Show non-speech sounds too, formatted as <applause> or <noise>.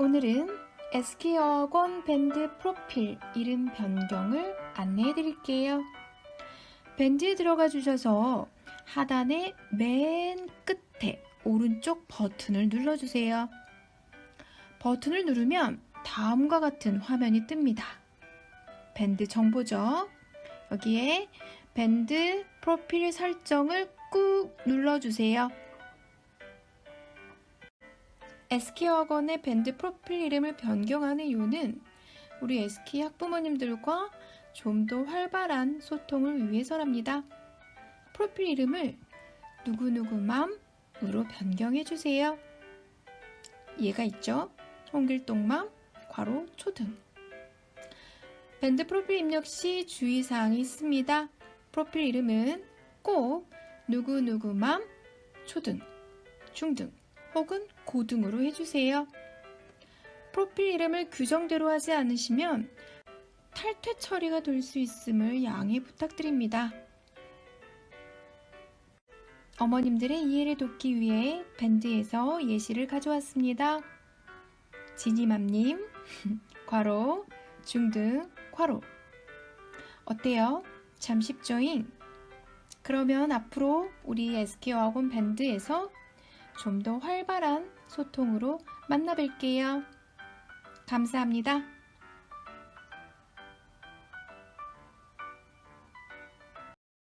오늘은 SK어건 밴드 프로필 이름 변경을 안내해 드릴게요. 밴드에 들어가 주셔서 하단의 맨 끝에 오른쪽 버튼을 눌러주세요. 버튼을 누르면 다음과 같은 화면이 뜹니다. 밴드 정보죠. 여기에 밴드 프로필 설정을 꾹 눌러주세요. SK학원의 밴드 프로필 이름을 변경하는 이유는 우리 SK 학부모님들과 좀 더 활발한 소통을 위해서랍니다. 프로필 이름을 누구누구맘으로 변경해 주세요. 얘가 있죠? 홍길동맘, 괄호, 초등. 밴드 프로필 입력 시 주의사항이 있습니다. 프로필 이름은 꼭 누구누구맘, 초등, 중등, 혹은 고등으로 해주세요. 프로필 이름을 규정대로 하지 않으시면 탈퇴 처리가 될 수 있음을 양해 부탁드립니다. 어머님들의 이해를 돕기 위해 밴드에서 예시를 가져왔습니다. 지니맘님, <laughs> 괄호, 중등, 괄호. 어때요? 참 쉽죠잉? 그러면 앞으로 우리 SK학원 밴드에서 좀 더 활발한 소통으로 만나 뵐게요. 감사합니다.